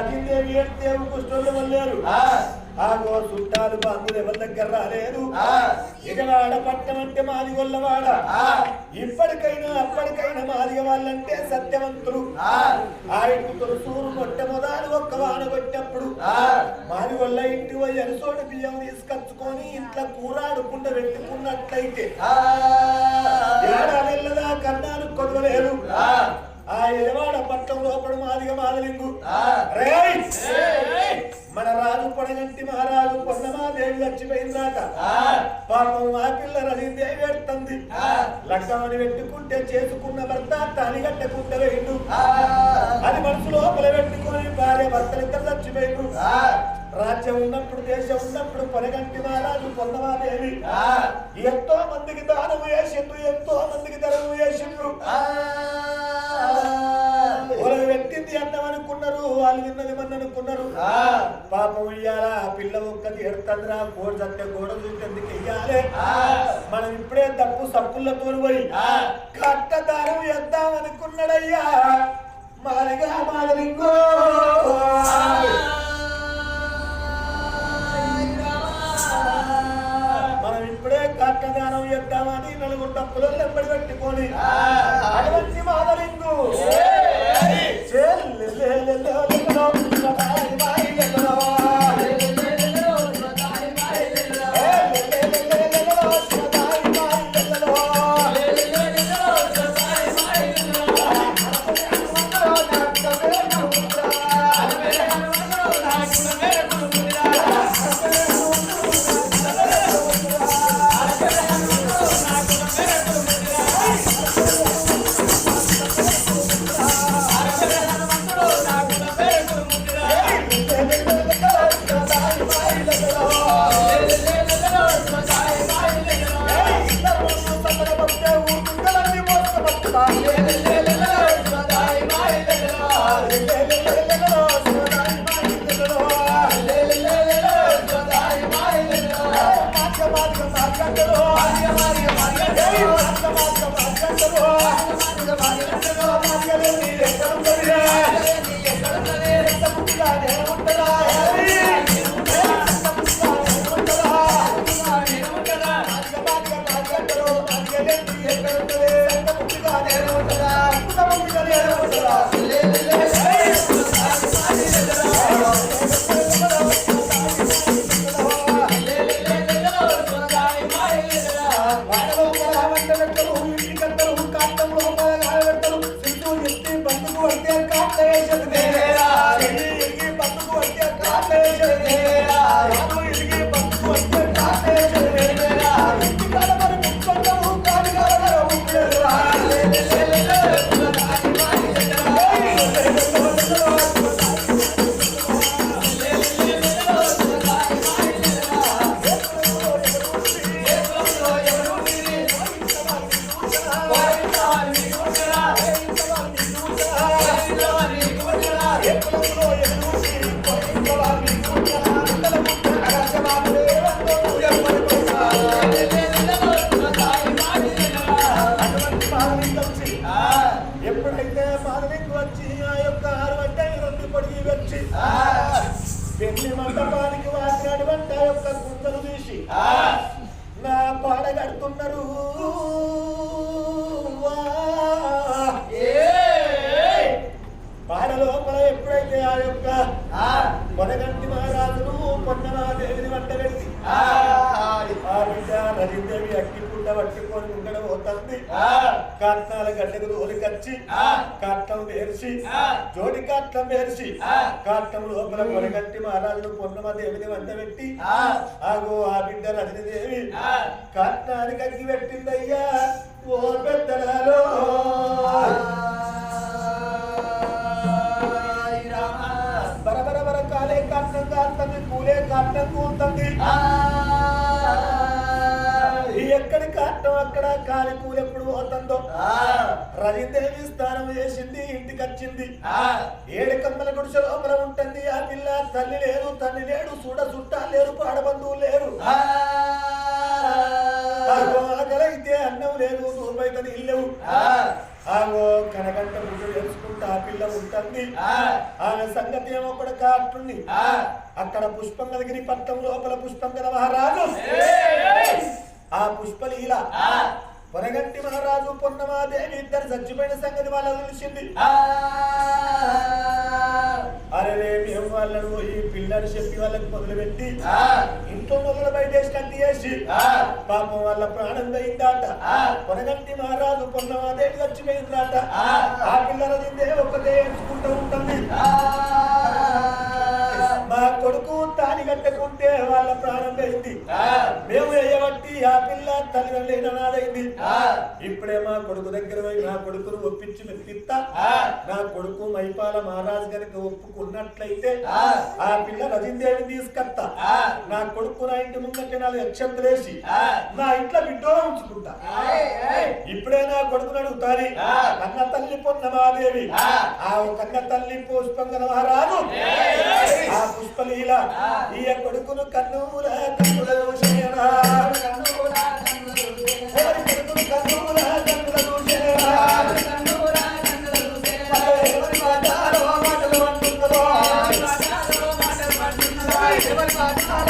ఆ రజనీదేవి ఏడ్తే కుష్టోళ్ళు ఆ. ఆగో చుట్టాలు బంధువులు ఎవరి దగ్గర రాలేదు. ఆ. ఇకవాడ పట్టం అంటే మాది గొల్లవాడ. ఆ. ఇప్పటికైనా అప్పటికైనా మాదిగ వాళ్ళంటే సత్యవంతులు. ఆ. ఆయనకు తొలసూరు మొట్టమొదలు ఒక్క వాన కొట్టినప్పుడు ఆ. మాది వల్ల ఇంటి పోయి అరిసోడు బియ్యం తీసుకొచ్చుకొని ఇంట్లో కూరాడుకుంట పెట్టుకున్నట్లయితే ఆ. ఏడాదెల్లదా కన్నాలు కొదవలేదు. ఆ ఎలవాడ పట్టం లోపల మాదిగ మాదలింగు! మన రాజు పొడగంటి మహారాజు పొన్నమాదేవి చచ్చిపోయిందాక ఆ. పాపం ఆ పిల్ల రజీదేవి ఎడుతుంది ఆ. లగ్గమని పెట్టుకుంటే చేసుకున్న భర్త తానిగట్టకుంటే వేయండు ఆ. అది మనసు లోపల పెట్టుకొని భార్య భర్తలిద్దరు చచ్చిపోయిండు ఆ. రాజ్యం ఉన్నప్పుడు దేశం ఉన్నప్పుడు పొరగంటి మహారాజు ఆ. ఎంతో మందికి దానము చేసిండ్రు ఎంతో మందికి ధనము చేసిండ్రు. వాళ్ళు పెట్టింది అన్నం అనుకున్నారు వాళ్ళు విన్నది మన అనుకున్నారు ఆ. పాపం ఇయ్యాల పిల్ల ఒక్కటి ఎడతంద్రా గోడ చట్ట గోడ చూసేందుకు ఇయ్యాలే? ఆ. మనం ఇప్పుడే తప్పు సప్పులతో పోయి ఆ. కట్టదారం వేద్దాం అనుకున్నాడయ్యా మారిగా కట్టదానం వేద్దామని నలుగురు తప్పులు వెంబడి పెట్టుకొని అటువంటి మాదలింగు ఎప్పుడైతే నా పాడ కడుతున్నారు వా. పాడ లోపల ఎప్పుడైతే ఆ యొక్క మొదగంటి మహారాజును పొన్నమాదేవిని వంట పెట్టి ఆ. బిడ్డ రజీదేవి అగ్గిపుండ పట్టుకొని ఉండడం పోతుంది కట్నాల గడ్డకు తోలికచ్చి కట్నం వేర్చి జోడి కట్నం వేర్చి కట్నం లోపల కొనగట్టి మహారాజును పొన్నమాదేవిని వంట పెట్టి ఆగో ఆ బిడ్డ రజనీదేవి కట్నానికి అగ్గి పెట్టిందయ్యా ఓ పెద్దలలో బరబర బర కాలే కట్నం కాస్తుంది పూలే కట్నం కూతుంది. ఎక్కడి కట్నం అక్కడ కాలి పూలే ఎప్పుడు పోతుందో. రవిదేవి స్నానం చేసింది ఇంటికి వచ్చింది. ఏడు కమ్మల గుడిసె లోపల ఉంటుంది. ఆ పిల్ల తల్లి లేరు తల్లి లేడు చూడ చుట్టాలు లేరు పాడబంధువులు లేరు. ఆకలైతే అన్నం లేదు రూపాయితో ఇల్లేవు ఆగో కనకంట గుడ్డు తెలుసుకుంటా ఆ పిల్ల ఉంటుంది. ఆమె సంగతి ఏమో కూడా కాటుంది అక్కడ పుష్పంగలగిరి పట్టం లోపల పుష్పంగల మహారాజు ఆ పుష్పలీల. పొరగంటి మహారాజు పొన్నమాదేవి ఇద్దరు చచ్చిపోయిన సంగతి వాళ్ళకు తెలిసింది. అరే మేము వాళ్ళను ఈ పిల్లని చెప్పి వాళ్ళకి మొదలుపెట్టి ఇంట్లో మొదలు బయట కత్తి చేసి పాపం వాళ్ళ ప్రాణం పోయిందాట. పొనగంటి మహారాజు పొన్నమాదేవి చచ్చిపోయిందాట ఆ. పిల్లల తిందే ఒక్కతే ఎంచుకుంటూ ఉంటుంది. మా కొడుకు తాని కట్టుకుంటే వాళ్ళ ప్రాణం పోయింది. మేము వేయబట్టి ఆ పిల్ల తల్లిదండ్రులు నాదైంది ఇప్పుడే మా కొడుకు దగ్గర నా కొడుకును ఒప్పించి మెప్పిస్తా నా కొడుకు మైపాల మహారాజు గారికి ఒప్పుకున్నట్లయితే ఆ. పిల్ల రజిందేవిని తీసుకొస్తా. నా కొడుకు నా ఇంటి ముందట నాలుగు అక్షంతలేసి నా ఇంట్లో బిడ్డో ఉంచుకుంటా. ఇప్పుడే నా కొడుకును అడుగుతాని కన్న తల్లి పొన్నమాదేవి ఆ. కన్న తల్లి పుష్పంగ మహారాజు. పుష్పలీల. ఈ కొడుకును కన్నుల కన్నుల దూషేనా ఎవరి కొడుకును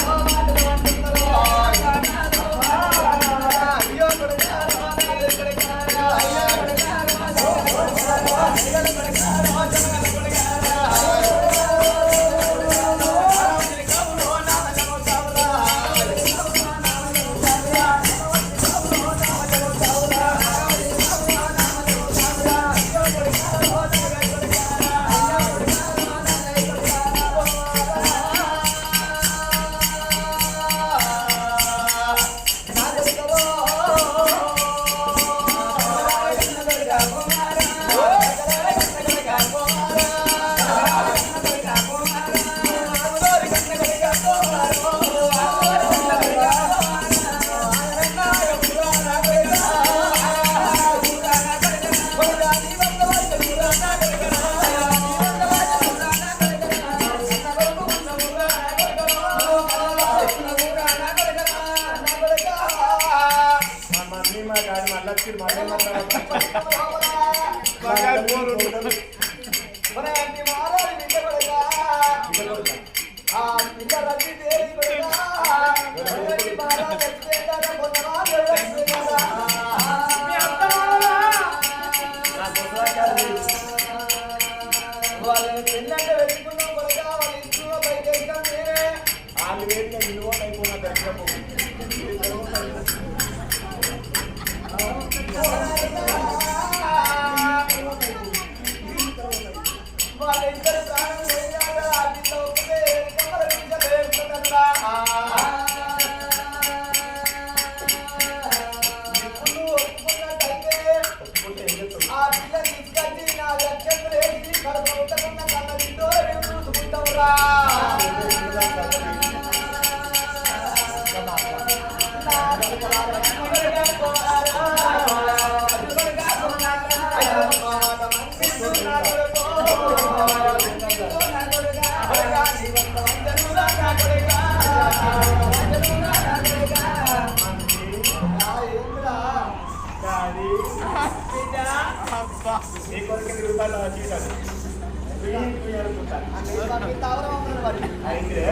ఆ పిల్ల రవి దేవి ఆ రవి బాగా మళ్ళీ వాళ్ళని వచ్చేసాడు అయితే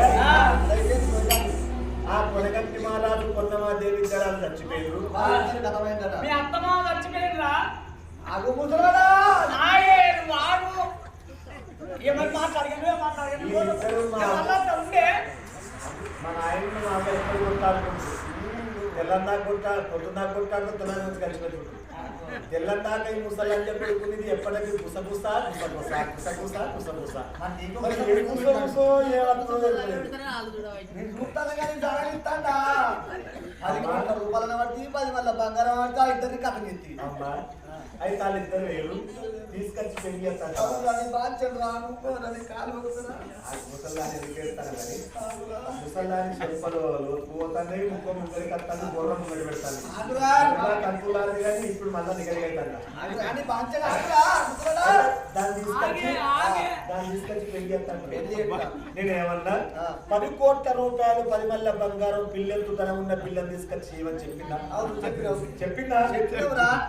ఆ పొలగంటి మహారాజు పొన్నమాదేవి ఇద్దరు చచ్చిపోయారు మీ అత్తమా చచ్చిపోయిండ్రా అగు ముసలోడా. నాయే వాడు ఏమని మాట్లాడగలను ఏం మాట్లాడగలను ఈ ఇద్దరు మా- ఏమన్నా ఉండే మన ఆయన్ని మా ఎప్పుడు కొట్టాలి? తెల్లందాక కొట్టాలి పొద్దున్నాక కలిసి పెట్టుకుంటాడు తెల్లందాక ఈ ముసలి అని చెప్పి ఉడుకునేది ఎప్పటికీ గుసగుస గుసగుస గుసగుస గుసగుస అది వంద రూపాయల పడితే పది మళ్ళీ బంగారం పడితే ఆ ఇద్దరిని కథ ఎత్తి అయితే వాళ్ళిద్దరు వేరు తీసుకొచ్చి పెళ్ళి చేస్తాను ముసల్దాన్ని చెంపలు పోతానే ముక్క ముందరికి వస్తాను బుర్ర ముంగడి పెడతాను. కంటున్నారు కానీ ఇప్పుడు మళ్ళా ఆగురా, ముసలోడా. దాన్ని తీసుకొచ్చి. దాన్ని తీసుకొచ్చి పెళ్ళి చేస్తాను. నేను ఏమన్నా. పది కోట్ల రూపాయలు పది మల్ల బంగారం పిల్లెత్తు ధనం ఉన్న పిల్లని తీసుకొచ్చి ఇవ్వని చెప్పిందా. చెప్పిందా.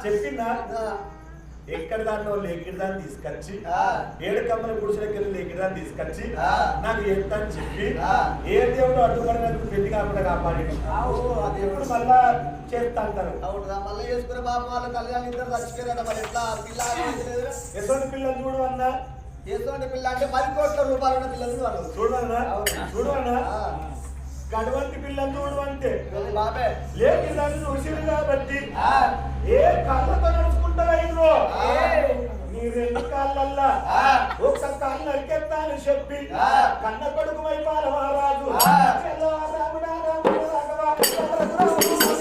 చెప్పిందా ఎక్కడ వాళ్ళు ఎక్కడ దాన్ని తీసుకొచ్చి. ఏడు కమ్మల గుడిసెలకి ఎక్కడ దాన్ని తీసుకొచ్చి. నాకు ఎంత అని చెప్పి. ఏ దేవుడు అడ్డుపడినందుకు పెళ్ళి కాకుండా కాపాడి. అది ఎప్పుడు మళ్ళా చేస్తా అంటారు. అవునురా మళ్ళీ చేసుకునే బాబు వాళ్ళ కళ్యాణ్ ఇద్దరు చచ్చిపోయారట మరి ఎట్లా? పిల్ల? ఎటువంటి పిల్లలు చూడు అన్నా ఎటువంటి పిల్ల అంటే పది కోట్ల రూపాయలు ఉన్న పిల్లలు వాళ్ళు చూడు గడవంటి పిల్లలు చూడు అంటే లేక దాన్ని చూసిరు కాబట్టి. ఆ, ఏ కాళ్ళతో నడుచుకుంటారా ఇంద్రో ఆ. నీ రెండు కాళ్ళల్లా. ఆ. ఒక్క కాళ్ళు నరికెత్తా అని చెప్పి. కన్న కొడుకు వైపాల మహారాజు. రాముడా రాముడా రాఘవ.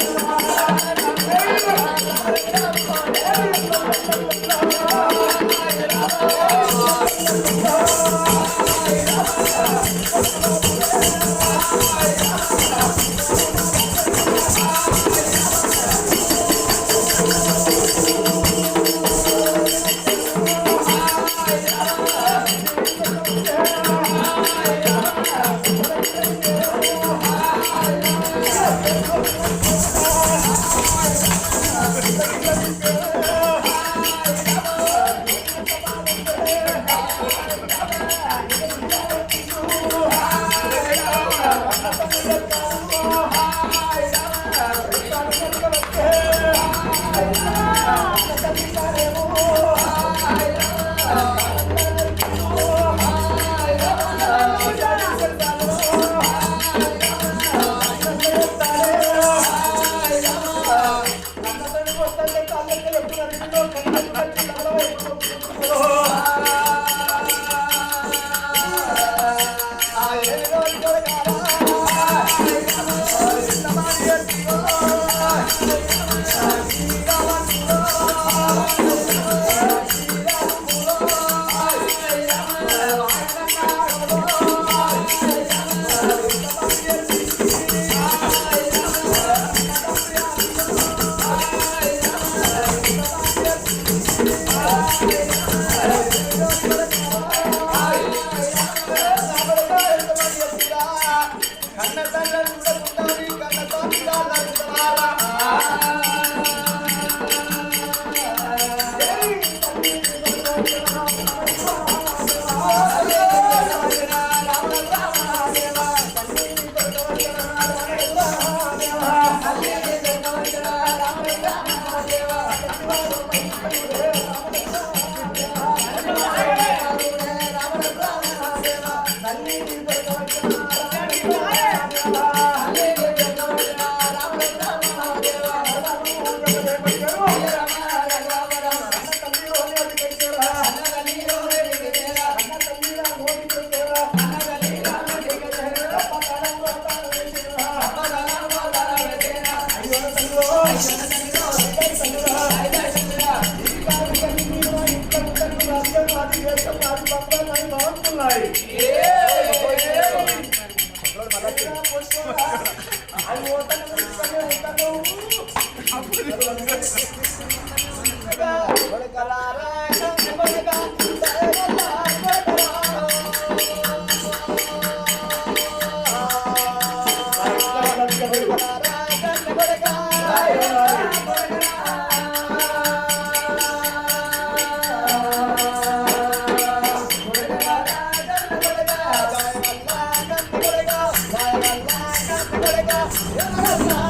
Vegas, Vegas.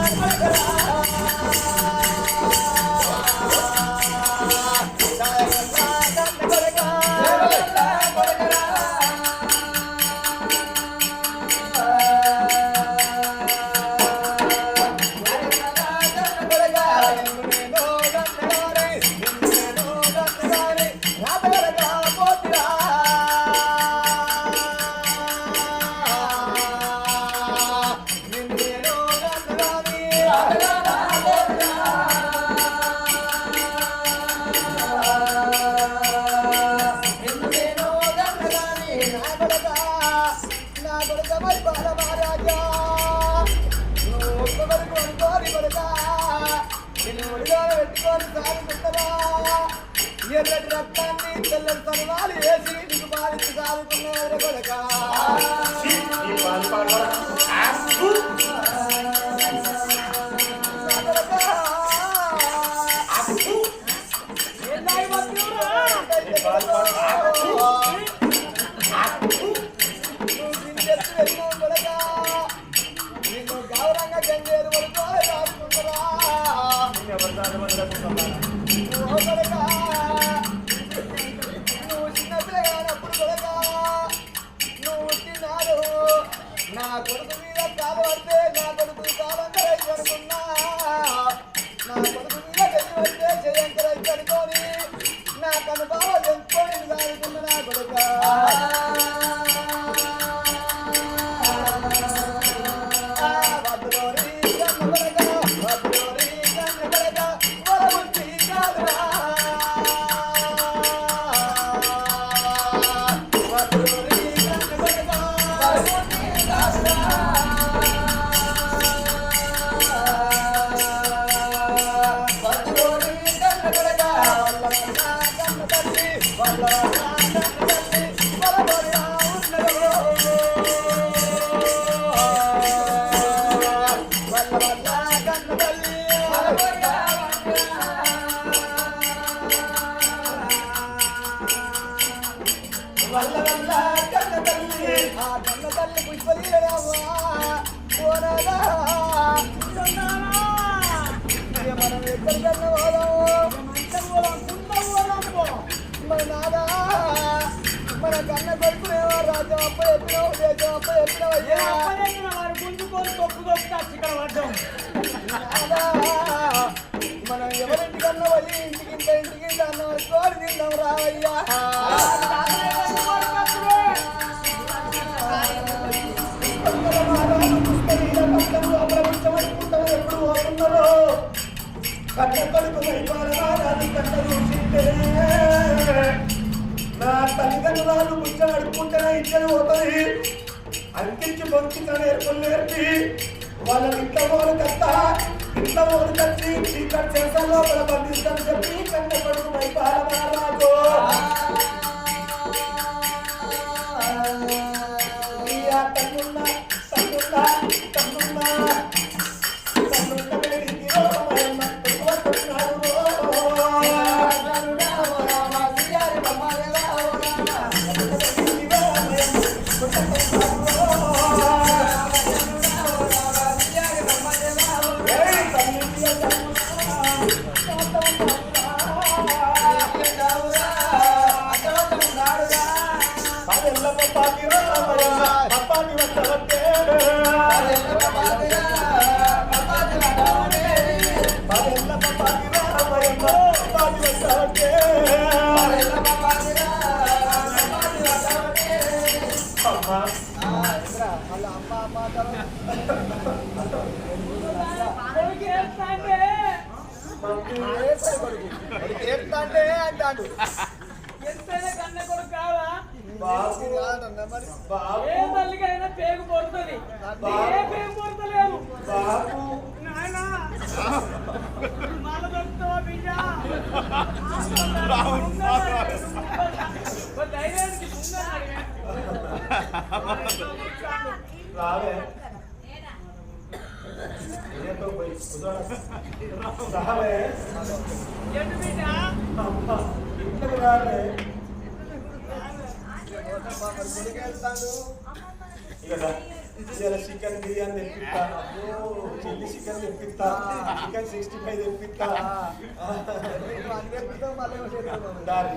పెట్టుకొని సాగుతున్నావా ఎర్రటి రక్తాన్ని తెల్లని సర్వాలు వేసి నీకు బాధించి సాగుతున్నావు కొడక నా వల్ల వల్ల కన్న తల్లి ఆ కన్న తల్లి పుష్పలీలరావా మనం ఎక్కడికన్నా పోదాం మంచిగా నాదా మన కన్న కొడుకునేమో రాజ్యం అప్ప దేశం అప్ప గుంజుకొని తొక్కు పడ్డాం. మనం ఎవరింటికన్నా పోయి ఇంటికి ఇంత ఇంటికి కోరి తిందాం రావయ్యా నా తల్లిదండ్రులు ముచ్చట అడుక్కుంటేనే ఇచ్చిన పోతుంది అంకించి పొంచుతా నేర్పులు నేర్పి వాళ్ళ ఇంట్లో వాళ్ళు కట్ట ఇంట్లో వాళ్ళు కట్టి చీకటి చేసా లోపల బంధిస్తాను చెప్పి కన్న కొడుకు రాజు ఏడుతాంటే అంటాడు ఎంతైనా కన్న కొడుకు కాదా? బాబు మరి బాబు ఏ తల్లికైనా పేగు పొడుతుంది ఏ పేగు పొడతలేదు బాబు నాయనా మళ్ళ దొరుకుతావా బిడ్డ ఓ ధైర్యానికి ముందన్నాడు. రావే ఏదో పోయి రావే ఎటు బిడ్డ అమ్మ ఇంట్లోకి రావే. చికెన్ బిర్యానీ తెప్పిస్తా. చిల్లీ చికెన్ తెప్పిస్తా. చికెన్ సిక్స్టీ ఫైవ్ తెప్పిస్తా. అన్ని దారి.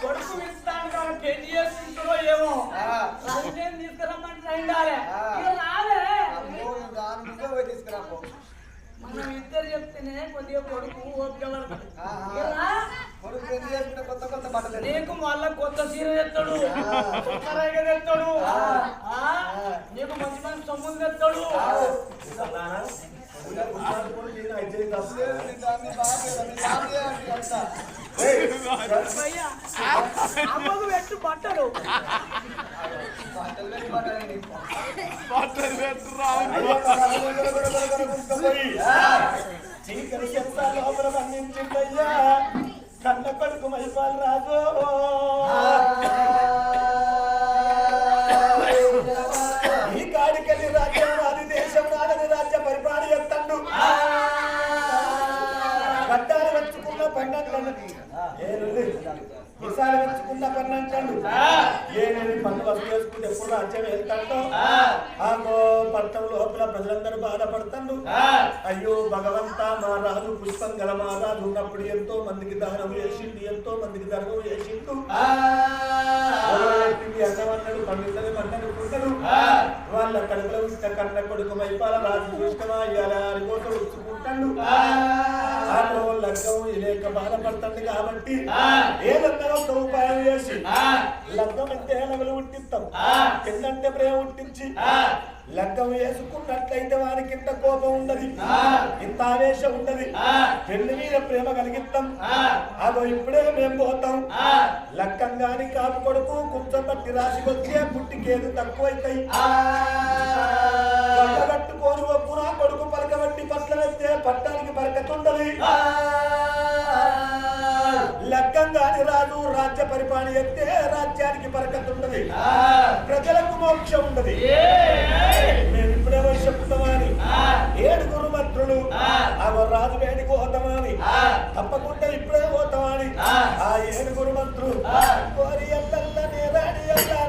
కొడుకు ఇస్తాను కాబట్టి ఏమో రాజకీయం తీసుకురమ్మంటే ఉండాలి ఇక తీసుకురాపో ఇద్దరు చెప్తేనే కొద్దిగా కొడుకు ఓపిక కొత్త కొత్త నీకు మళ్ళా కొత్త చీర తెస్తాడు కొత్తరాయిగా తెస్తాడు నీకు మంచి మంచి సొమ్ములు తెస్తాడు అమ్మకు పెట్టు బట్టలు బట్టలు చీకటి చెత్త లోపల బంధించిందయ్యా కన్న కొడుకు మైపాల్ రాజు Nên chân. ఏమేమి పన్ను వసూలు చేసుకుంటే ఎప్పుడు రాజ్యం వెళ్తాడో? ఆగో పట్టం లోపల ప్రజలందరూ బాధపడుతుండు అయ్యో భగవంత మా రాజు పుష్పం గల మా రాజు ఉన్నప్పుడు ఎంతో మందికి దానం చేసిండు ఎంతో మందికి ధర్మం చేసిండు. చెప్పింది అన్నం అన్నాడు పండనుకుంటాడు వాళ్ళ కడుపులో ఇష్ట కన్న కొడుకు మైపాల రాజు చూసినవా? ఇవాళ కోసం ఉంచుకుంటాడు ఆటో లగ్గం లేక బాధపడుతుంది కాబట్టి ఏదన్నా ఒక ఉపాయం చేసి? లగ్గం అంటే నగలు కిందంటే ప్రేమ ఉట్టించి లగ్గం వేసుకున్నట్లయితే వారికి ఇంత కోపం ఉండదు. ఇంత ఆవేశం ఉండదు. పెళ్ళి మీద ప్రేమ కలిగిస్తాం. అదో ఇప్పుడే మేము పోతాం. లక్కం గాని కాపు కొడుకు కూర్చోబట్టి రాసి వచ్చే పుట్టికేదు తక్కువైతాయి. కట్టుకోని ఒప్పున కొడుకు పలకబట్టి పట్ల వెళ్తే పట్టానికి బరకతుండదు లగ్గం గాని రాజు రాజ్య పరిపాలన ఎత్తే రాజ్యానికి బరకతుండదు ప్రజలకు మోక్షం ఉండదు. మేము ఇప్పుడే చెప్తామని ఏడుగురు మంత్రులు. ఆ. రాజు వేడికి పోతామని తప్పకుండా ఇప్పుడే పోతామని ఆ. ఏడుగురు మంత్రులు. కోరి ఎల్లల్లనే రాడి ఎల్లనే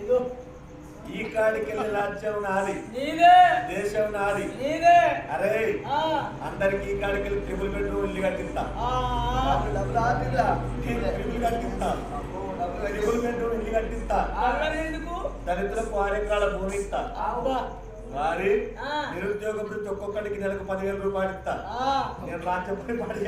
ఇదో ఈ ఈ కాడికి వెళ్ళి రాజ్యం నాది. నీదే. దేశం నాది. నీదే. అరే ఆ, అందరికి ఈ కాడికి వెళ్ళి ట్రిపుల్ బెడ్రూమ్ ఇల్లు కట్టిస్తా. ట్రిపుల్ కట్టిస్తా. డబ్బులు ట్రిపుల్ బెడ్రూమ్ ఇల్లు కట్టిస్తా. దళితులకు ఆరెకరాల భూమి ఇస్తా. ఆ. నిరుద్యోగ వృత్తి ఒక్కొక్కడికి నెలకు పదివేల రూపాయలు ఇస్తా. ఆ. నేను రాజ్యం పడి